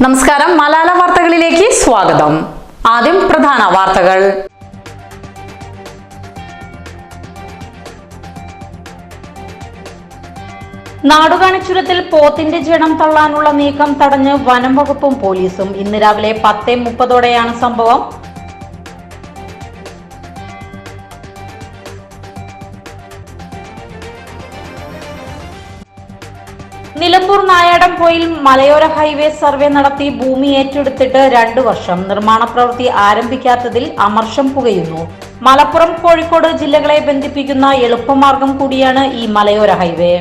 നമസ്കാരം. മലയാള വാർത്തകളിലേക്ക് സ്വാഗതം. ആദ്യം പ്രധാന വാർത്തകൾ. നാടുകാണിച്ചുരത്തിൽ പോത്തിന്റെ ജഡം തള്ളാനുള്ള നീക്കം തടഞ്ഞ് വനം വകുപ്പും പോലീസും. ഇന്ന് രാവിലെ പത്തേ മുപ്പതോടെയാണ് സംഭവം. നിലമ്പൂർ നായാടം പോയിൽ മലയോര ഹൈവേ സർവേ നടത്തി ഭൂമി ഏറ്റെടുത്തിട്ട് രണ്ടു വർഷം. നിർമ്മാണ പ്രവൃത്തി ആരംഭിക്കാത്തതിൽ അമർഷം പുകയുന്നു. മലപ്പുറം കോഴിക്കോട് ജില്ലകളെ ബന്ധിപ്പിക്കുന്ന എളുപ്പമാർഗം കൂടിയാണ് ഈ മലയോര ഹൈവേ.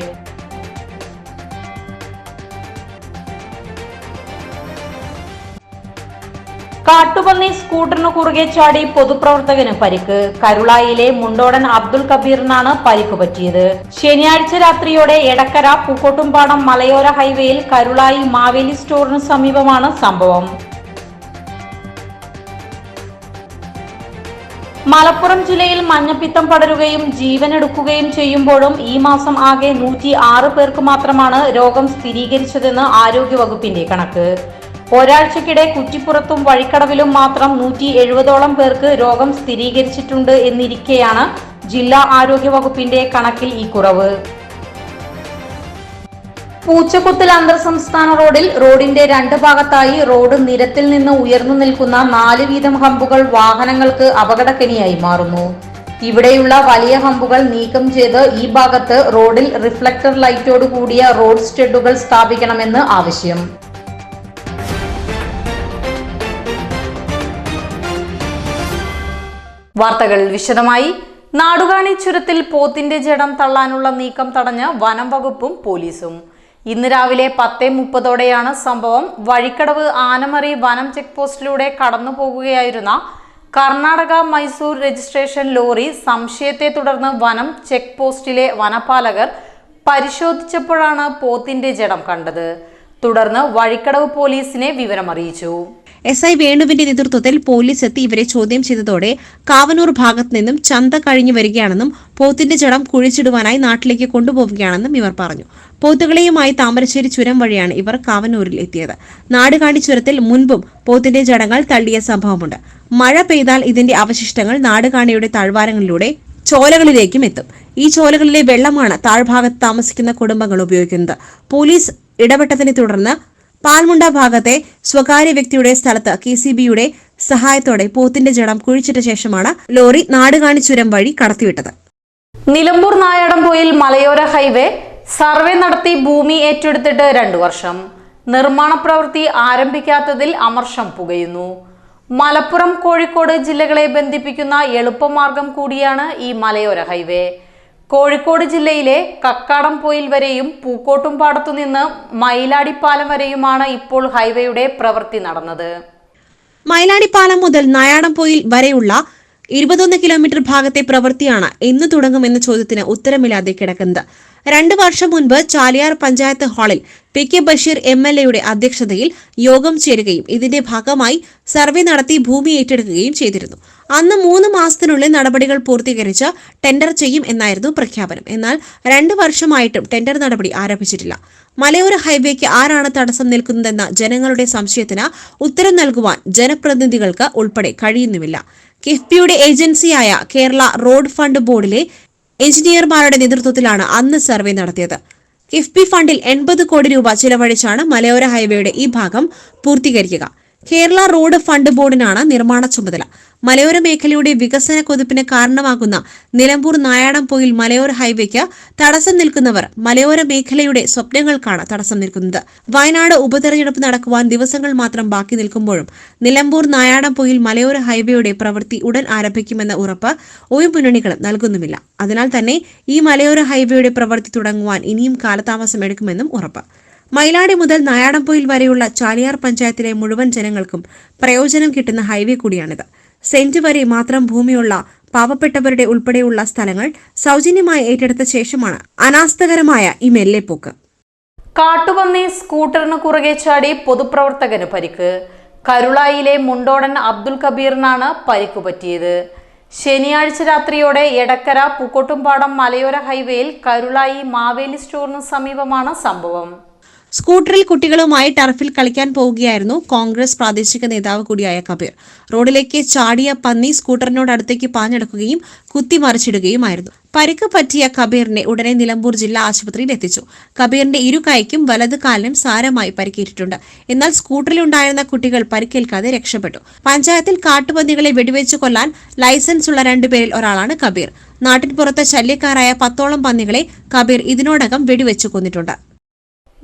കാട്ടുപന്നി സ്കൂട്ടറിന് കുറുകെ ചാടി പൊതുപ്രവർത്തകന് പരിക്ക്. കരുളായിലെ മുണ്ടോടൻ അബ്ദുൾ കബീറിനാണ് പരിക്ക് പറ്റിയത്. ശനിയാഴ്ച രാത്രിയോടെ എടക്കര പൂക്കോട്ടുംപാടം മലയോര ഹൈവേയിൽ കരുളായി മാവേലി സ്റ്റോറിന് സമീപമാണ് സംഭവം. മലപ്പുറം ജില്ലയിൽ മഞ്ഞപ്പിത്തം പടരുകയും ജീവനെടുക്കുകയും ചെയ്യുമ്പോഴും ഈ മാസം ആകെ നൂറ്റി ആറ് പേർക്ക് മാത്രമാണ് രോഗം സ്ഥിരീകരിച്ചതെന്ന് ആരോഗ്യവകുപ്പിന്റെ കണക്ക്. ഒരാഴ്ചക്കിടെ കുറ്റിപ്പുറത്തും വഴിക്കടവിലും മാത്രം നൂറ്റി എഴുപതോളം പേർക്ക് രോഗം സ്ഥിരീകരിച്ചിട്ടുണ്ട് എന്നിരിക്കെയാണ് ജില്ലാ ആരോഗ്യവകുപ്പിന്റെ കണക്കിൽ ഈ കുറവ്. പൂച്ചക്കുത്തിൽ അന്തർ സംസ്ഥാന റോഡിൽ റോഡിന്റെ രണ്ട് ഭാഗത്തായി റോഡ് നിരത്തിൽ നിന്ന് ഉയർന്നു നിൽക്കുന്ന നാല് വീതം ഹമ്പുകൾ വാഹനങ്ങൾക്ക് അപകടക്കനിയായി മാറുന്നു. ഇവിടെയുള്ള വലിയ ഹമ്പുകൾ നീക്കം ചെയ്ത് ഈ ഭാഗത്ത് റോഡിൽ റിഫ്ലക്ടർ ലൈറ്റോട് കൂടിയ റോഡ് സ്റ്റെഡുകൾ സ്ഥാപിക്കണമെന്ന് ആവശ്യം. വാർത്തകൾ വിശദമായി. നാടുകാണി ചുരത്തിൽ പോത്തിന്റെ ജഡം തള്ളാനുള്ള നീക്കം തടഞ്ഞ് വനം വകുപ്പും പോലീസും. ഇന്ന് രാവിലെ പത്തേ മുപ്പതോടെയാണ് സംഭവം. വഴിക്കടവ് ആനമറി വനം ചെക്ക് പോസ്റ്റിലൂടെ കടന്നു പോകുകയായിരുന്ന കർണാടക മൈസൂർ രജിസ്ട്രേഷൻ ലോറി സംശയത്തെ തുടർന്ന് വനം ചെക്ക് പോസ്റ്റിലെ വനപാലകർ പരിശോധിച്ചപ്പോഴാണ് പോത്തിന്റെ ജഡം കണ്ടത്. തുടർന്ന് വഴിക്കടവ് പോലീസിനെ വിവരമറിയിച്ചു. എസ് ഐ വേണുവിന്റെ നേതൃത്വത്തിൽ പോലീസ് എത്തി ഇവരെ ചോദ്യം ചെയ്തതോടെ കാവനൂർ ഭാഗത്തു നിന്നും ചന്ത കഴിഞ്ഞു വരികയാണെന്നും പോത്തിന്റെ ജഡം കുഴിച്ചിടുവാനായി നാട്ടിലേക്ക് കൊണ്ടുപോവുകയാണെന്നും ഇവർ പറഞ്ഞു. പോത്തുകളെയുമായി താമരശ്ശേരി ചുരം വഴിയാണ് ഇവർ കാവനൂരിൽ എത്തിയത്. നാടുകാണി ചുരത്തിൽ മുൻപും പോത്തിന്റെ ജടങ്ങൾ തള്ളിയ സംഭവമുണ്ട്. മഴ പെയ്താൽ ഇതിന്റെ അവശിഷ്ടങ്ങൾ നാടുകാണിയുടെ താഴ്വാരങ്ങളിലൂടെ ചോലകളിലേക്കും എത്തും. ഈ ചോലകളിലെ വെള്ളമാണ് താഴ്ഭാഗത്ത് താമസിക്കുന്ന കുടുംബങ്ങൾ ഉപയോഗിക്കുന്നത്. പോലീസ് ഇടപെട്ടതിനെ തുടർന്ന് പാൽമുണ്ട ഭാഗത്തെ സ്വകാര്യ വ്യക്തിയുടെ സ്ഥലത്ത് കെ സി ബിയുടെ സഹായത്തോടെ പോത്തിന്റെ ജഡം കുഴിച്ചിട്ട ശേഷമാണ് ലോറി നാടുകാണി ചുരം വഴി കടത്തിവിട്ടത്. നിലമ്പൂർ നായാടംപോയിൽ മലയോര ഹൈവേ സർവേ നടത്തി ഭൂമി ഏറ്റെടുത്തിട്ട് രണ്ടു വർഷം. നിർമ്മാണ പ്രവൃത്തി ആരംഭിക്കാത്തതിൽ അമർഷം പുകയുന്നു. മലപ്പുറം കോഴിക്കോട് ജില്ലകളെ ബന്ധിപ്പിക്കുന്ന എളുപ്പമാർഗം കൂടിയാണ് ഈ മലയോര ഹൈവേ. കോഴിക്കോട് ജില്ലയിലെ കക്കാടംപൊയിൽ വരെയും പൂക്കോട്ടുംപാടത്തു നിന്ന് മയിലാടിപ്പാലം വരെയുമാണ് ഇപ്പോൾ ഹൈവേയുടെ പ്രവൃത്തി നടന്നത്. മയിലാടിപ്പാലം മുതൽ നായാടംപൊയിൽ വരെയുള്ള ഇരുപത്തൊന്ന് കിലോമീറ്റർ ഭാഗത്തെ പ്രവൃത്തിയാണ് എന്ന് തുടങ്ങുമെന്ന ചോദ്യത്തിന് ഉത്തരമില്ലാതെ കിടക്കുന്നത്. രണ്ട് വർഷം മുൻപ് ചാലിയാർ പഞ്ചായത്ത് ഹാളിൽ P K Basheer M L എയുടെ അധ്യക്ഷതയിൽ യോഗം ചേരുകയും ഇതിന്റെ ഭാഗമായി സർവേ നടത്തി ഭൂമി ഏറ്റെടുക്കുകയും ചെയ്തിരുന്നു. അന്ന് മൂന്ന് മാസത്തിനുള്ളിൽ നടപടികൾ പൂർത്തീകരിച്ച് ടെൻഡർ ചെയ്യും എന്നായിരുന്നു പ്രഖ്യാപനം. എന്നാൽ രണ്ട് വർഷമായിട്ടും ടെൻഡർ നടപടി ആരംഭിച്ചിട്ടില്ല. മലയോര ഹൈവേക്ക് ആരാണ് തടസ്സം നിൽക്കുന്നതെന്ന ജനങ്ങളുടെ സംശയത്തിന് ഉത്തരം നൽകുവാൻ ജനപ്രതിനിധികൾക്ക് ഉൾപ്പെടെ കഴിയുന്നുമില്ല. കിഫ്ബിയുടെ ഏജൻസിയായ കേരള റോഡ് ഫണ്ട് ബോർഡിലെ എഞ്ചിനീയർമാരുടെ നേതൃത്വത്തിലാണ് അന്ന് സർവേ നടത്തിയത്. കിഫ്ബി ഫണ്ടിൽ എൺപത് കോടി രൂപ ചിലവഴിച്ചാണ് മലയോര ഹൈവേയുടെ ഈ ഭാഗം പൂർത്തീകരിക്കുക. കേരള റോഡ് ഫണ്ട് ബോർഡിനാണ് നിർമ്മാണ ചുമതല. മലയോര മേഖലയുടെ വികസന കൊതിപ്പിന് കാരണമാകുന്ന നിലമ്പൂർ നായാടംപൊയിൽ മലയോര ഹൈവേക്ക് തടസ്സം നിൽക്കുന്നവർ മലയോര മേഖലയുടെ സ്വപ്നങ്ങൾക്കാണ് തടസ്സം നിൽക്കുന്നത്. വയനാട് ഉപതെരഞ്ഞെടുപ്പ് നടക്കുവാൻ ദിവസങ്ങൾ മാത്രം ബാക്കി നിൽക്കുമ്പോഴും നിലമ്പൂർ നായാടംപൊയിൽ മലയോര ഹൈവേയുടെ പ്രവൃത്തി ഉടൻ ആരംഭിക്കുമെന്ന ഉറപ്പ് ഒരു മുന്നണികളും നൽകുന്നുമില്ല. അതിനാൽ തന്നെ ഈ മലയോര ഹൈവേയുടെ പ്രവൃത്തി തുടങ്ങുവാൻ ഇനിയും കാലതാമസം എടുക്കുമെന്നും ഉറപ്പ്. മൈലാടി മുതൽ നായാടംപൊയിൽ വരെയുള്ള ചാലിയാർ പഞ്ചായത്തിലെ മുഴുവൻ ജനങ്ങൾക്കും പ്രയോജനം കിട്ടുന്ന ഹൈവേ കൂടിയാണിത്. സെന്റ് വരെ മാത്രം ഭൂമിയുള്ള പാവപ്പെട്ടവരുടെ ഉൾപ്പെടെയുള്ള സ്ഥലങ്ങൾ സൗജന്യമായി ഏറ്റെടുത്ത ശേഷമാണ് അനാസ്ഥകരമായ ഈ മെല്ലെപ്പോക്ക്. കാട്ടുപന്നി സ്കൂട്ടറിന് കുറുകെ ചാടി പൊതുപ്രവർത്തകന് പരിക്ക്. കരുളായിലെ മുണ്ടോടൻ അബ്ദുൽ കബീറിനാണ് പരിക്കു പറ്റിയത്. ശനിയാഴ്ച രാത്രിയോടെ എടക്കര പൂക്കോട്ടുംപാടം മലയോര ഹൈവേയിൽ കരുളായി മാവേലി സ്റ്റോറിന് സമീപമാണ് സംഭവം. സ്കൂട്ടറിൽ കുട്ടികളുമായി ടർഫിൽ കളിക്കാൻ പോവുകയായിരുന്നു കോൺഗ്രസ് പ്രാദേശിക നേതാവ് കൂടിയായ കബീർ. റോഡിലേക്ക് ചാടിയ പന്നി സ്കൂട്ടറിനോട് അടുത്തേക്ക് പാഞ്ഞെടുക്കുകയും കുത്തിമറിച്ചിടുകയുമായിരുന്നു പരിക്ക് പറ്റിയ കബീറിനെ ഉടനെ നിലമ്പൂർ ജില്ലാ ആശുപത്രിയിൽ എത്തിച്ചു. കബീറിന്റെ ഇരു കൈക്കും വലത് കാലിനും സാരമായി പരിക്കേറ്റിട്ടുണ്ട്. എന്നാൽ സ്കൂട്ടറിലുണ്ടായിരുന്ന കുട്ടികൾ പരിക്കേൽക്കാതെ രക്ഷപ്പെട്ടു. പഞ്ചായത്തിൽ കാട്ടുപന്നികളെ വെടിവെച്ച് കൊല്ലാൻ ലൈസൻസ് ഉള്ള രണ്ടുപേരിൽ ഒരാളാണ് കബീർ. നാട്ടിൻ പുറത്ത് ശല്യക്കാരായ പത്തോളം പന്നികളെ കബീർ ഇതിനോടകം വെടിവെച്ച് കൊന്നിട്ടുണ്ട്.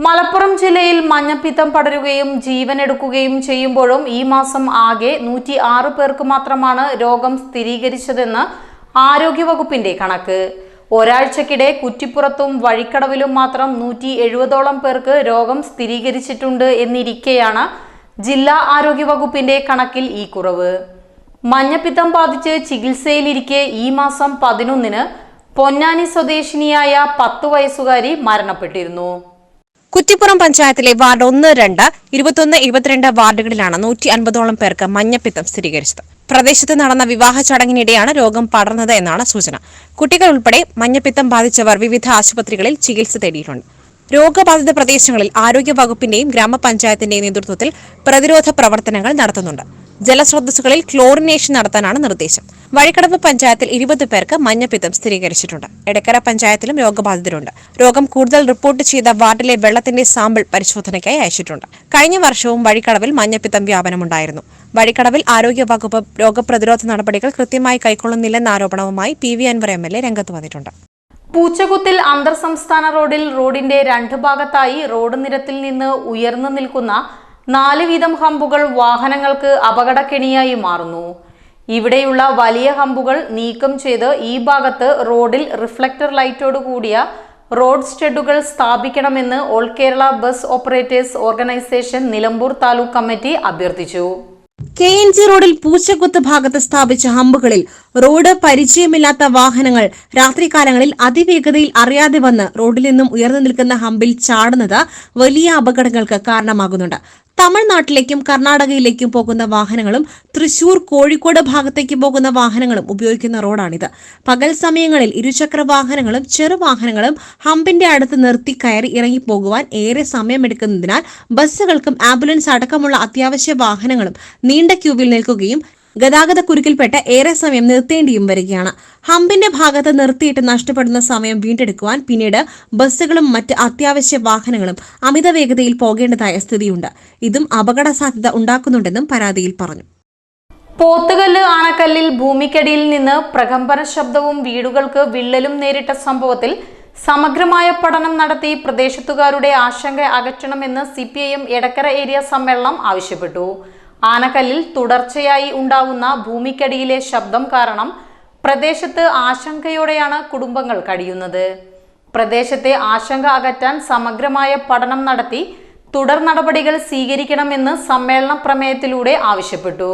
മലപ്പുറം ജില്ലയിൽ മഞ്ഞപ്പിത്തം പടരുകയും ജീവനെടുക്കുകയും ചെയ്യുമ്പോഴും ഈ മാസം ആകെ നൂറ്റി ആറ് പേർക്ക് മാത്രമാണ് രോഗം സ്ഥിരീകരിച്ചതെന്ന് ആരോഗ്യവകുപ്പിന്റെ കണക്ക്. ഒരാഴ്ചക്കിടെ കുറ്റിപ്പുറത്തും വഴിക്കടവിലും മാത്രം നൂറ്റി എഴുപതോളം പേർക്ക് രോഗം സ്ഥിരീകരിച്ചിട്ടുണ്ട് എന്നിരിക്കെയാണ് ജില്ലാ ആരോഗ്യവകുപ്പിന്റെ കണക്കിൽ ഈ കുറവ്. മഞ്ഞപ്പിത്തം ബാധിച്ച് ചികിത്സയിലിരിക്കെ ഈ മാസം പതിനൊന്നിന് പൊന്നാനി സ്വദേശിനിയായ പത്തു വയസ്സുകാരി മരണപ്പെട്ടിരുന്നു. കുറ്റിപ്പുറം പഞ്ചായത്തിലെ വാർഡ് ഒന്ന് രണ്ട് ഇരുപത്തൊന്ന് ഇരുപത്തിരണ്ട് വാർഡുകളിലാണ് നൂറ്റി അൻപതോളം പേർക്ക് മഞ്ഞപ്പിത്തം സ്ഥിരീകരിച്ചത്. പ്രദേശത്ത് നടന്ന വിവാഹ ചടങ്ങിനിടെയാണ് രോഗം പടർന്നത് എന്നാണ് സൂചന. കുട്ടികൾ ഉൾപ്പെടെ മഞ്ഞപ്പിത്തം ബാധിച്ചവർ വിവിധ ആശുപത്രികളിൽ ചികിത്സ തേടിയിട്ടുണ്ട്. രോഗബാധിത പ്രദേശങ്ങളിൽ ആരോഗ്യ വകുപ്പിന്റെയും ഗ്രാമപഞ്ചായത്തിന്റെയും നേതൃത്വത്തിൽ പ്രതിരോധ പ്രവർത്തനങ്ങൾ നടത്തുന്നുണ്ട്. ജലസ്രോതസ്സുകളിൽ ക്ലോറിനേഷൻ നടത്താനാണ് നിർദ്ദേശം. വഴിക്കടവ് പഞ്ചായത്തിൽ ഇരുപത് പേർക്ക് മഞ്ഞപ്പിത്തം സ്ഥിരീകരിച്ചിട്ടുണ്ട്. എടക്കര പഞ്ചായത്തിലും രോഗബാധിതരുണ്ട്. രോഗം കൂടുതൽ റിപ്പോർട്ട് ചെയ്ത വാർഡിലെ വെള്ളത്തിന്റെ സാമ്പിൾ പരിശോധനയ്ക്കായി അയച്ചിട്ടുണ്ട്. കഴിഞ്ഞ വർഷവും വഴിക്കടവിൽ മഞ്ഞപ്പിത്തം വ്യാപനമുണ്ടായിരുന്നു. വഴിക്കടവിൽ ആരോഗ്യ വകുപ്പ് രോഗപ്രതിരോധ നടപടികൾ കൃത്യമായി കൈക്കൊള്ളുന്നില്ലെന്ന ആരോപണവുമായി P V Anvar M L A രംഗത്ത് വന്നിട്ടുണ്ട്. പൂച്ചകുത്തിൽ അന്തർ സംസ്ഥാന റോഡിൽ റോഡിന്റെ രണ്ട് ഭാഗത്തായി റോഡ് നിരത്തിൽ നിന്ന് ഉയർന്നു നിൽക്കുന്ന നാല് വീതം ഹമ്പുകൾ വാഹനങ്ങൾക്ക് അപകടക്കെണിയായി മാറുന്നു. ഇവിടെയുള്ള വലിയ ഹമ്പുകൾ നീക്കം ചെയ്ത് ഈ ഭാഗത്ത് റോഡിൽ റിഫ്ലക്ടർ ലൈറ്റോട് കൂടിയ റോഡ് സ്റ്റെഡുകൾ സ്ഥാപിക്കണമെന്ന് all Kerala bus operators organisation Nilambur taluk committee അഭ്യർത്ഥിച്ചു. കെ എൻ ജി റോഡിൽ പൂച്ചക്കുത്ത് ഭാഗത്ത് സ്ഥാപിച്ച ഹമ്പുകളിൽ റോഡ് പരിചയമില്ലാത്ത വാഹനങ്ങൾ രാത്രികാലങ്ങളിൽ അതിവേഗതയിൽ അറിയാതെ വന്ന് റോഡിൽ നിന്നും ഉയർന്നു നിൽക്കുന്ന ഹമ്പിൽ ചാടുന്നത് വലിയ അപകടങ്ങൾക്ക് കാരണമാകുന്നുണ്ട്. തമിഴ്നാട്ടിലേക്കും കർണാടകയിലേക്കും പോകുന്ന വാഹനങ്ങളും തൃശൂർ കോഴിക്കോട് ഭാഗത്തേക്ക് പോകുന്ന വാഹനങ്ങളും ഉപയോഗിക്കുന്ന റോഡാണിത്. പകൽ സമയങ്ങളിൽ ഇരുചക്ര വാഹനങ്ങളും ചെറുവാഹനങ്ങളും ഹമ്പിന്റെ അടുത്ത് നിർത്തി കയറി ഇറങ്ങി പോകുവാൻ ഏറെ സമയമെടുക്കുന്നതിനാൽ ബസ്സുകൾക്കും ആംബുലൻസ് അടക്കമുള്ള അത്യാവശ്യ വാഹനങ്ങളും നീണ്ട ക്യൂവിൽ നിൽക്കുകയും ഗതാഗത കുരുക്കിൽപ്പെട്ട് ഏറെ സമയം നിർത്തേണ്ടിയും വരികയാണ്. ഹമ്പിന്റെ ഭാഗത്ത് നിർത്തിയിട്ട് നഷ്ടപ്പെടുന്ന സമയം വീണ്ടെടുക്കുവാൻ പിന്നീട് ബസ്സുകളും മറ്റ് അത്യാവശ്യ വാഹനങ്ങളും അമിത വേഗതയിൽ പോകേണ്ടതായ സ്ഥിതിയുണ്ട്. ഇതും അപകട സാധ്യത ഉണ്ടാക്കുന്നുണ്ടെന്നും പരാതിയിൽ പറഞ്ഞു. പോത്തുകല്ല് ആനക്കല്ലിൽ ഭൂമിക്കടിയിൽ നിന്ന് പ്രകമ്പന ശബ്ദവും വീടുകൾക്ക് വിള്ളലും നേരിട്ട സംഭവത്തിൽ സമഗ്രമായ പഠനം നടത്തി പ്രദേശത്തുകാരുടെ ആശങ്ക അകറ്റണമെന്ന് C P I M Edakkara area സമ്മേളനം ആവശ്യപ്പെട്ടു. ആനക്കല്ലിൽ തുടർച്ചയായി ഉണ്ടാവുന്ന ഭൂമിക്കടിയിലെ ശബ്ദം കാരണം പ്രദേശത്ത് ആശങ്കയോടെയാണ് കുടുംബങ്ങൾ കഴിയുന്നത്. പ്രദേശത്തെ ആശങ്ക അകറ്റാൻ സമഗ്രമായ പഠനം നടത്തി തുടർ നടപടികൾ സ്വീകരിക്കണമെന്ന് സമ്മേളന പ്രമേയത്തിലൂടെ ആവശ്യപ്പെട്ടു.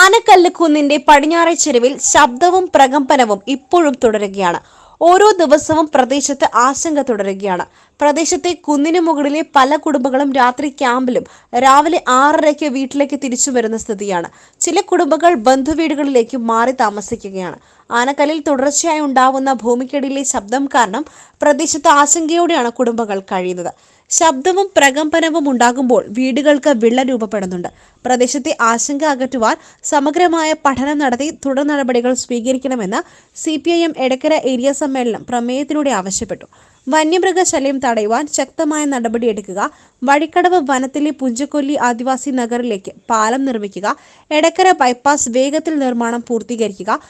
ആനക്കല്ല് കുന്നിന്റെ പടിഞ്ഞാറെ ചെരുവിൽ ശബ്ദവും പ്രകമ്പനവും ഇപ്പോഴും തുടരുകയാണ്. ഓരോ ദിവസവും പ്രദേശത്ത് ആശങ്ക തുടരുകയാണ്. പ്രദേശത്തെ കുന്നിനു മുകളിലെ പല കുടുംബങ്ങളും രാത്രി ക്യാമ്പിലും രാവിലെ ആറരയ്ക്ക് വീട്ടിലേക്ക് തിരിച്ചു വരുന്ന സ്ഥിതിയാണ്. ചില കുടുംബങ്ങൾ ബന്ധുവീടുകളിലേക്ക് മാറി താമസിക്കുകയാണ്. ആനക്കല്ലിൽ തുടർച്ചയായി ഉണ്ടാവുന്ന ഭൂമിക്കടിയിലെ ശബ്ദം കാരണം പ്രദേശത്ത് ആശങ്കയോടെയാണ് കുടുംബങ്ങൾ കഴിയുന്നത്. ശബ്ദവും പ്രകമ്പനവും ഉണ്ടാകുമ്പോൾ വീടുകൾക്ക് വിള്ള രൂപപ്പെടുന്നുണ്ട്. പ്രദേശത്തെ ആശങ്ക അകറ്റുവാൻ സമഗ്രമായ പഠനം നടത്തി തുടർ നടപടികൾ സ്വീകരിക്കണമെന്ന് C P I M Edakkara area സമ്മേളനം പ്രമേയത്തിലൂടെ ആവശ്യപ്പെട്ടു. വന്യമൃഗശല്യം തടയുവാൻ ശക്തമായ നടപടിയെടുക്കുക. വഴിക്കടവ് വനത്തിലെ പുഞ്ചക്കൊല്ലി ആദിവാസി നഗറിലേക്ക് പാലം നിർമ്മിക്കുക. എടക്കര ബൈപ്പാസ് വേഗത്തിൽ നിർമ്മാണം പൂർത്തീകരിക്കുക.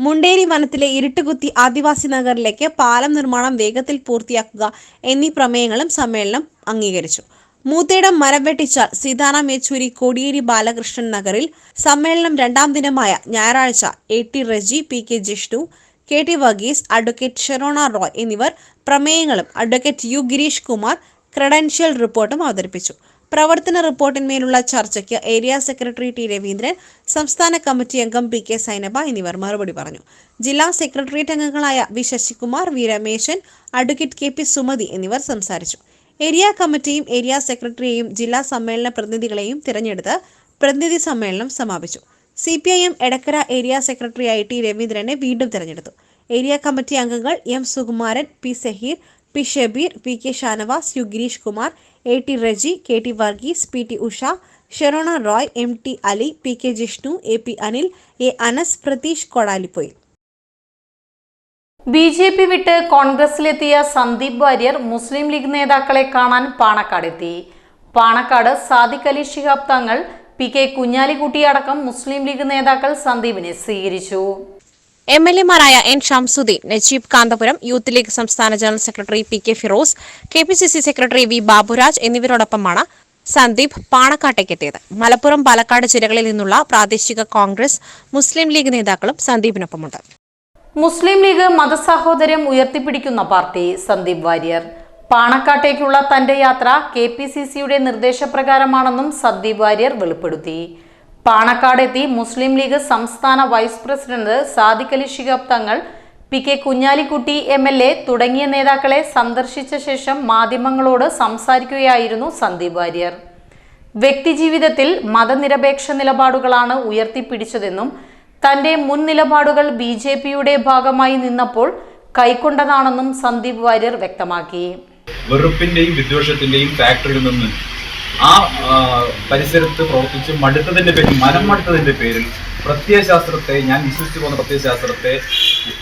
മുണ്ടേരി വനത്തിലെ ഇരുട്ടുകുത്തി ആദിവാസി നഗറിലേക്ക് പാലം നിർമ്മാണം വേഗത്തിൽ പൂർത്തിയാക്കുക എന്നീ പ്രമേയങ്ങളും സമ്മേളനം അംഗീകരിച്ചു. മൂത്തേടം മരം വെട്ടിച്ചാൽ സീതാറാം യെച്ചൂരി കോടിയേരി ബാലകൃഷ്ണൻ നഗറിൽ സമ്മേളനം രണ്ടാം ദിനമായ ഞായറാഴ്ച A T Reji P K Jishnu K T Varghese advocate Sherona Roy എന്നിവർ പ്രമേയങ്ങളും advocate U Girish Kumar credential റിപ്പോർട്ടും അവതരിപ്പിച്ചു. പ്രവർത്തന റിപ്പോർട്ടിന്മേലുള്ള ചർച്ചയ്ക്ക് ഏരിയ സെക്രട്ടറി ടി രവീന്ദ്രൻ സംസ്ഥാന കമ്മിറ്റി അംഗം പി കെ സൈനബ എന്നിവർ മറുപടി പറഞ്ഞു. ജില്ലാ സെക്രട്ടേറിയറ്റ് അംഗങ്ങളായ V Sasikumar V Rameshan advocate K P Sumathi എന്നിവർ സംസാരിച്ചു. ഏരിയ കമ്മിറ്റിയും ഏരിയ സെക്രട്ടറിയെയും ജില്ലാ സമ്മേളന പ്രതിനിധികളെയും തിരഞ്ഞെടുത്ത് പ്രതിനിധി സമ്മേളനം സമാപിച്ചു. C P I M Edakkara area സെക്രട്ടറിയായി ടി രവീന്ദ്രനെ വീണ്ടും തെരഞ്ഞെടുത്തു. ഏരിയ കമ്മിറ്റി അംഗങ്ങൾ M Sukumaran P Saheer P Shabeer P K Shanavas U Girish Kumar A T Reji K T Varghese P T Usha Sherona Roy M T Ali P K Jishnu A P Anil A Anas Pratheesh Kodalippoyil B J P വിട്ട് കോൺഗ്രസിലെത്തിയ സന്ദീപ് വാര്യർ മുസ്ലിം ലീഗ് നേതാക്കളെ കാണാൻ പാണക്കാടെത്തി. Panakkad Sadiq Ali Shihab Thangal P K കുഞ്ഞാലിക്കുട്ടിയടക്കം മുസ്ലിം ലീഗ് നേതാക്കൾ സന്ദീപിനെ സ്വീകരിച്ചു. M L എമാരായ N Shamsuddin Najeeb Kanthapuram youth league സംസ്ഥാന general secretary P K Firoz K P C C secretary V Baburaj എന്നിവരോടൊപ്പമാണ് Sandeep പാണക്കാട്ടേക്കെത്തിയത്. മലപ്പുറം പാലക്കാട് ജില്ലകളിൽ നിന്നുള്ള പ്രാദേശിക കോൺഗ്രസ് മുസ്ലിം ലീഗ് നേതാക്കളും സന്ദീപിനൊപ്പമുണ്ട്. മുസ്ലിം ലീഗ് മതസാഹോദര്യം ഉയർത്തിപ്പിടിക്കുന്ന പാർട്ടി സന്ദീപ് വാര്യർ. പാണക്കാട്ടേക്കുള്ള തന്റെ യാത്ര കെ പി സി സിയുടെ നിർദ്ദേശപ്രകാരമാണെന്നും സന്ദീപ് വാര്യർ വെളിപ്പെടുത്തി. പാണക്കാടെത്തി മുസ്ലിം ലീഗ് സംസ്ഥാന vice president Sadiq Ali Shihab Thangal P K Kunhalikutty M L A തുടങ്ങിയ നേതാക്കളെ സന്ദർശിച്ച ശേഷം മാധ്യമങ്ങളോട് സംസാരിക്കുകയായിരുന്നു സന്ദീപ് വാര്യർ. വ്യക്തിജീവിതത്തിൽ മതനിരപേക്ഷ നിലപാടുകളാണ് ഉയർത്തിപ്പിടിച്ചതെന്നും തന്റെ മുൻ നിലപാടുകൾ ബി ജെ പിയുടെ ഭാഗമായി നിന്നപ്പോൾ കൈക്കൊണ്ടതാണെന്നും സന്ദീപ് വാര്യർ വ്യക്തമാക്കി. വെറുപ്പിന്റെയും വിദ്വേഷത്തിന്റെയും ഫാക്ടറിയിൽ നിന്ന് ആ പരിസരത്ത് പ്രവർത്തിച്ച് മടുത്തതിന്റെ പേരിൽ മനം മടുത്തതിന്റെ പേരിൽ പ്രത്യയശാസ്ത്രത്തെ ഞാൻ വിശ്വസിച്ചു പോകുന്ന പ്രത്യയശാസ്ത്രത്തെ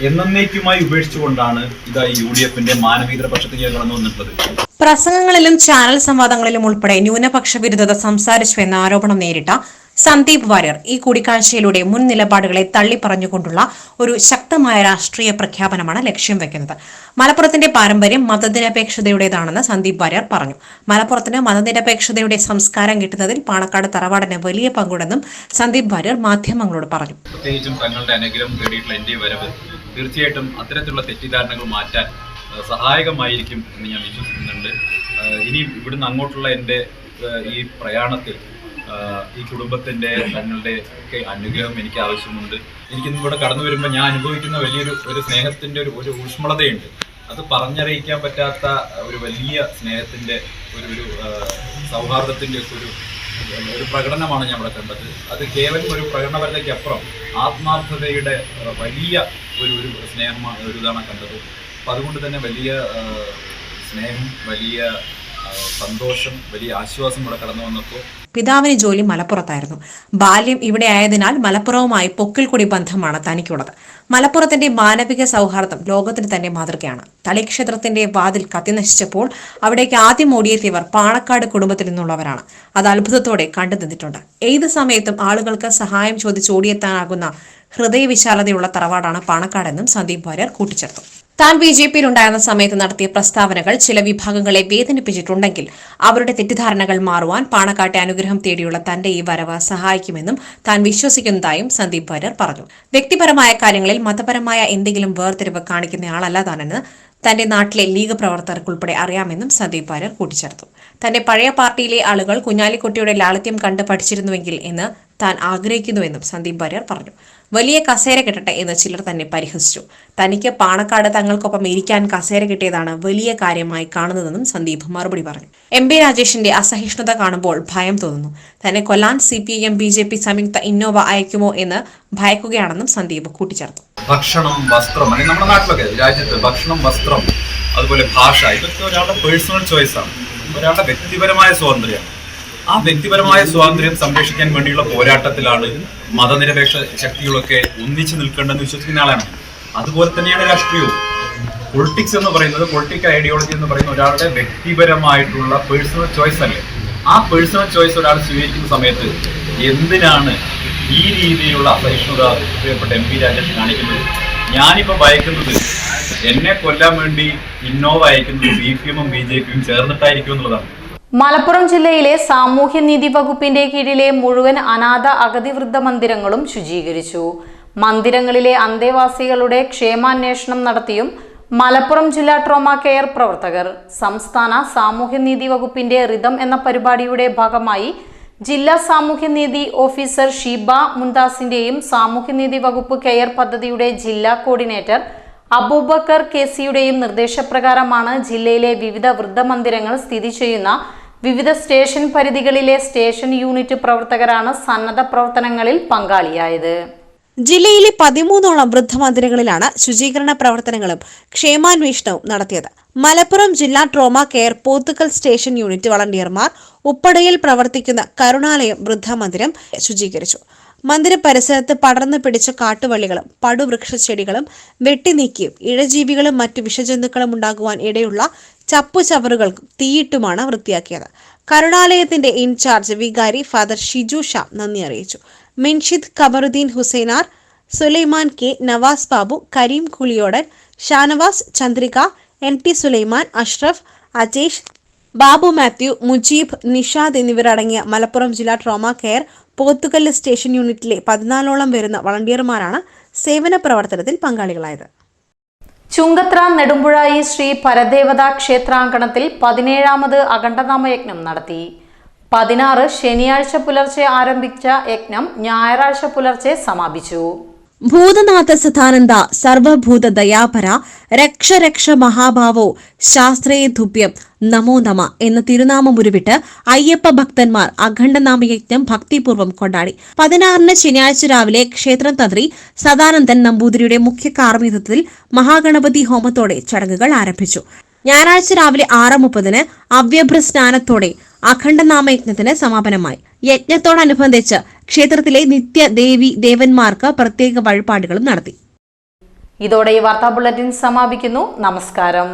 എന്നേക്കുമായി ഉപേക്ഷിച്ചുകൊണ്ടാണ് ഇതാ യു ഡി എഫിന്റെ മാനവീതര പക്ഷത്തേക്ക് കടന്നു വന്നിട്ടുള്ളത്. പ്രസംഗങ്ങളിലും ചാനൽ സംവാദങ്ങളിലും ഉൾപ്പെടെ ന്യൂനപക്ഷ വിരുദ്ധത സംസാരിച്ചു എന്ന ആരോപണം നേരിട്ട സന്ദീപ് വാര്യർ ഈ കൂടിക്കാഴ്ചയിലൂടെ മുൻ നിലപാടുകളെ തള്ളിപ്പറഞ്ഞുകൊണ്ടുള്ള ഒരു ശക്തമായ രാഷ്ട്രീയ പ്രഖ്യാപനമാണ് ലക്ഷ്യം വെക്കുന്നത്. മലപ്പുറത്തിന്റെ പാരമ്പര്യം മതനിരപേക്ഷതയുടേതാണെന്ന് സന്ദീപ് വാര്യർ പറഞ്ഞു. മലപ്പുറത്തിന് മതനിരപേക്ഷതയുടെ സംസ്കാരം കിട്ടുന്നതിൽ പാണക്കാട് തറവാടിന് വലിയ പങ്കുണ്ടെന്നും സന്ദീപ് വാര്യർ മാധ്യമങ്ങളോട് പറഞ്ഞു. പ്രത്യേകിച്ചും തങ്ങളുടെ അനുഗ്രഹം തേടിയിട്ടുള്ള എന്റെ ഈ വരവ് തീർച്ചയായിട്ടും അത്തരത്തിലുള്ള തെറ്റിദ്ധാരണകൾ മാറ്റാൻ സഹായകമായിരിക്കും എന്ന് ഞാൻ വിശ്വസിക്കുന്നുണ്ട്. ഇനി ഇവിടുന്ന് അങ്ങോട്ടുള്ള എന്റെ ഈ പ്രയാണത്തിൽ ഈ കുടുംബത്തിന്റെ തങ്ങളുടെ ഒക്കെ അനുഗ്രഹം എനിക്ക് ആവശ്യമുണ്ട്. എനിക്കിന്ന് ഇവിടെ കടന്നു വരുമ്പോൾ ഞാൻ അനുഭവിക്കുന്ന വലിയൊരു ഒരു സ്നേഹത്തിന്റെ ഒരു ഒരു ഊഷ്മളതയുണ്ട്. അത് പറഞ്ഞറിയിക്കാൻ പറ്റാത്ത ഒരു വലിയ സ്നേഹത്തിന്റെ ഒരു ഒരു സൗഹാർദ്ദത്തിന്റെ ഒരു ഒരു പ്രകടനമാണ് ഞാൻ ഇവിടെ കണ്ടത്. അത് കേവലം ഒരു പ്രകടനപരതയ്ക്ക് അപ്പുറം ആത്മാർത്ഥതയുടെ വലിയ ഒരു ഒരു സ്നേഹമാണ് ഒരു ഇതാണ് കണ്ടത്. അപ്പം അതുകൊണ്ട് തന്നെ വലിയ സ്നേഹം വലിയ സന്തോഷം വലിയ ആശ്വാസം ഇവിടെ കടന്നു വന്നപ്പോൾ പിതാവിന് ജോലി മലപ്പുറത്തായിരുന്നു. ബാല്യം ഇവിടെ ആയതിനാൽ മലപ്പുറവുമായി പൊക്കിൾക്കൊടി ബന്ധമാണ് തനിക്കുള്ളത്. മലപ്പുറത്തിന്റെ മാനവിക സൗഹാർദ്ദം ലോകത്തിന് തന്നെ മാതൃകയാണ്. തളിക്ഷേത്രത്തിന്റെ വാതിൽ കത്തിനശിച്ചപ്പോൾ അവിടേക്ക് ആദ്യം ഓടിയെത്തിയവർ പാണക്കാട് കുടുംബത്തിൽ നിന്നുള്ളവരാണ്. അത് അത്ഭുതത്തോടെ കണ്ടു നിന്നിട്ടുണ്ട്. ഏത് സമയത്തും ആളുകൾക്ക് സഹായം ചോദിച്ച് ഓടിയെത്താനാകുന്ന ഹൃദയവിശാലതയുള്ള തറവാടാണ് പാണക്കാടെന്നും സന്ദീപ് വാര്യർ കൂട്ടിച്ചേർത്തു. താൻ ബി ജെ പിയിലുണ്ടായിരുന്ന സമയത്ത് നടത്തിയ പ്രസ്താവനകൾ ചില വിഭാഗങ്ങളെ വേദനിപ്പിച്ചിട്ടുണ്ടെങ്കിൽ അവരുടെ തെറ്റിദ്ധാരണകൾ മാറുവാൻ പാണക്കാട്ടെ അനുഗ്രഹം തേടിയുള്ള തന്റെ ഈ വരവ് സഹായിക്കുമെന്നും താൻ വിശ്വസിക്കുന്നതായും സന്ദീപ് വാര്യർ പറഞ്ഞു. വ്യക്തിപരമായ കാര്യങ്ങളിൽ മതപരമായ എന്തെങ്കിലും വേർതിരിവ് കാണിക്കുന്നയാളല്ല താനെന്ന് തന്റെ നാട്ടിലെ ലീഗ് പ്രവർത്തകർക്കുൾപ്പെടെ അറിയാമെന്നും സന്ദീപ് വാര്യർ കൂട്ടിച്ചേർത്തു. തന്റെ പഴയ പാർട്ടിയിലെ ആളുകൾ കുഞ്ഞാലിക്കുട്ടിയുടെ ലാളിത്യം കണ്ട് പഠിച്ചിരുന്നുവെങ്കിൽ എന്ന് താൻ ആഗ്രഹിക്കുന്നുവെന്നും സന്ദീപ് വാര്യർ പറഞ്ഞു. വലിയ കസേര കിട്ടട്ടെ എന്ന് ചിലർ തന്നെ പരിഹസിച്ചു. തനിക്ക് പാണക്കാട് തങ്ങൾക്കൊപ്പം ഇരിക്കാൻ കസേര കിട്ടിയതാണ് വലിയ കാര്യമായി കാണുന്നതെന്നും സന്ദീപ് മറുപടി പറഞ്ഞു. എം പി രാജേഷിന്റെ അസഹിഷ്ണുത കാണുമ്പോൾ ഭയം തോന്നുന്നു. തന്നെ കൊല്ലാൻ C P M B J P സംയുക്ത ഇന്നോവ അയക്കുമോ എന്ന് ഭയക്കുകയാണെന്നും സന്ദീപ് കൂട്ടിച്ചേർത്തു. ഭക്ഷണം വസ്ത്രം നമ്മുടെ നാട്ടിലൊക്കെ രാജ്യത്ത് ഭക്ഷണം വസ്ത്രം അതുപോലെ ഭാഷ ഇതൊക്കെ ഒരാളുടെ പേഴ്സണൽ ചോയ്സാണ് ഒരാളുടെ വ്യക്തിപരമായ സ്വാതന്ത്ര്യമാണ് ആ വ്യക്തിപരമായ സ്വാതന്ത്ര്യം സംരക്ഷിക്കാൻ വേണ്ടിയുള്ള പോരാട്ടത്തിലാണ് മതനിരപേക്ഷ ശക്തികളൊക്കെ ഒന്നിച്ചു നിൽക്കേണ്ടെന്ന് വിശ്വസിക്കുന്ന ആളാണ്. അതുപോലെ തന്നെയാണ് രാഷ്ട്രീയവും. പൊളിറ്റിക്സ് എന്ന് പറയുന്നത് പൊളിറ്റിക്കൽ ഐഡിയോളജി എന്ന് പറയുന്ന ഒരാളുടെ വ്യക്തിപരമായിട്ടുള്ള പേഴ്സണൽ ചോയ്സ് അല്ലേ? ആ പേഴ്സണൽ ചോയ്സ് ഒരാൾ സ്വീകരിക്കുന്ന സമയത്ത് എന്തിനാണ് ഈ രീതിയിലുള്ള അസഹിഷ്ണുത പ്രിയപ്പെട്ട എം പി രാജേഷ് കാണിക്കുന്നത്? ഞാനിപ്പോൾ ഭയക്കുന്നത് എന്നെ കൊല്ലാൻ വേണ്ടി ഇന്നോവ അയക്കുന്നത് സി പി എമ്മും ബി ജെ പിയും ചേർന്നിട്ടായിരിക്കും എന്നുള്ളതാണ്. മലപ്പുറം ജില്ലയിലെ സാമൂഹ്യനീതി വകുപ്പിന്റെ കീഴിലെ മുഴുവൻ അനാഥ അഗതി വൃദ്ധ മന്ദിരങ്ങളും ശുചീകരിച്ചു. മന്ദിരങ്ങളിലെ അന്തേവാസികളുടെ ക്ഷേമാന്വേഷണം നടത്തിയും മലപ്പുറം ജില്ലാ ട്രോമ കെയർ പ്രവർത്തകർ സംസ്ഥാന സാമൂഹ്യനീതി വകുപ്പിന്റെ റിതം എന്ന പരിപാടിയുടെ ഭാഗമായി ജില്ലാ സാമൂഹ്യനീതി ഓഫീസർ ഷീബ മുന്താസിന്റെയും സാമൂഹ്യനീതി വകുപ്പ് കെയർ പദ്ധതിയുടെ ജില്ലാ കോർഡിനേറ്റർ അബൂബക്കർ കെ സിയുടെയും നിർദ്ദേശപ്രകാരമാണ് ജില്ലയിലെ വിവിധ വൃദ്ധമന്ദിരങ്ങൾ സ്ഥിതി ചെയ്യുന്ന വിവിധ സ്റ്റേഷൻ പരിധികളിലെ സ്റ്റേഷൻ യൂണിറ്റ് പ്രവർത്തകരാണ് സന്നദ്ധ പ്രവർത്തനങ്ങളിൽ പങ്കാളിയായത്. ജില്ലയിലെ പതിമൂന്നോളം വൃദ്ധമന്ദിരങ്ങളിലാണ് ശുചീകരണ പ്രവർത്തനങ്ങളും ക്ഷേമാന്വേഷണവും നടത്തിയത്. മലപ്പുറം ജില്ലാ trauma care Pothukal station unit വളണ്ടിയർമാർ ഉപ്പടയിൽ പ്രവർത്തിക്കുന്ന കരുണാലയം വൃദ്ധമന്ദിരം ശുചീകരിച്ചു. മന്ദിര പരിസരത്ത് പടർന്നു പിടിച്ച കാട്ടുവള്ളികളും പടുവൃക്ഷച്ചെടികളും വെട്ടിനീക്കിയും ഇഴജീവികളും മറ്റു വിഷജന്തുക്കളും ഉണ്ടാകുവാൻ ഇടയുള്ള ചപ്പുചവറുകൾക്കും തീയിട്ടുമാണ് വൃത്തിയാക്കിയത്. കരുണാലയത്തിന്റെ ഇൻചാർജ് വികാരി ഫാദർ ഷിജു ഷാ നന്ദി അറിയിച്ചു. Minshid Kabaruddeen Hussainar Sulaiman K Navas Babu Kareem Kuliyodan Shanavas Chandrika N T Sulaiman Ashraf Ajesh Babu Mathew Mujeeb Nishad എന്നിവരടങ്ങിയ മലപ്പുറം ജില്ലാ ട്രോമ കെയർ പോത്തുകല്ല് സ്റ്റേഷൻ യൂണിറ്റിലെ പതിനാലോളം വരുന്ന വളണ്ടിയർമാരാണ് സേവന പ്രവർത്തനത്തിൽ പങ്കാളികളായത്. ചുങ്കത്ര നെടുമ്പുഴായി ശ്രീ പരദേവതാ ക്ഷേത്രാങ്കണത്തിൽ പതിനേഴാമത് അഖണ്ഡനാമയജ്ഞം നടത്തി. പതിനാറ് ശനിയാഴ്ച പുലർച്ചെ ആരംഭിച്ച യജ്ഞം ഞായറാഴ്ച പുലർച്ചെ സമാപിച്ചു. ഭൂതനാഥ സദാനന്ദ സർവഭൂത ദയാപര രക്ഷ രക്ഷ മഹാഭാവോ ശാസ്ത്രേതുഭ്യം നമോ നമ എന്ന തിരുനാമം ഉരുവിട്ട് അയ്യപ്പ ഭക്തന്മാർ അഖണ്ഡനാമയജ്ഞം ഭക്തിപൂർവം കൊണ്ടാടി. പതിനാറിന് ശനിയാഴ്ച രാവിലെ ക്ഷേത്രം തന്ത്രി സദാനന്ദൻ നമ്പൂതിരിയുടെ മുഖ്യ കാർമ്മികത്വത്തിൽ മഹാഗണപതി ഹോമത്തോടെ ചടങ്ങുകൾ ആരംഭിച്ചു. ഞായറാഴ്ച രാവിലെ ആറ് മുപ്പതിന് അവ്യഭ്ര സ്നാനത്തോടെ അഖണ്ഡനാമയജ്ഞത്തിന് സമാപനമായി. യജ്ഞത്തോടനുബന്ധിച്ച് ക്ഷേത്രത്തിലെ നിത്യ ദേവി ദേവന്മാർക്ക് പ്രത്യേക വഴിപാടുകളും നടത്തി. ഇതോടെ ഈ വാർത്താ ബുള്ളറ്റിൻ സമാപിക്കുന്നു. നമസ്കാരം.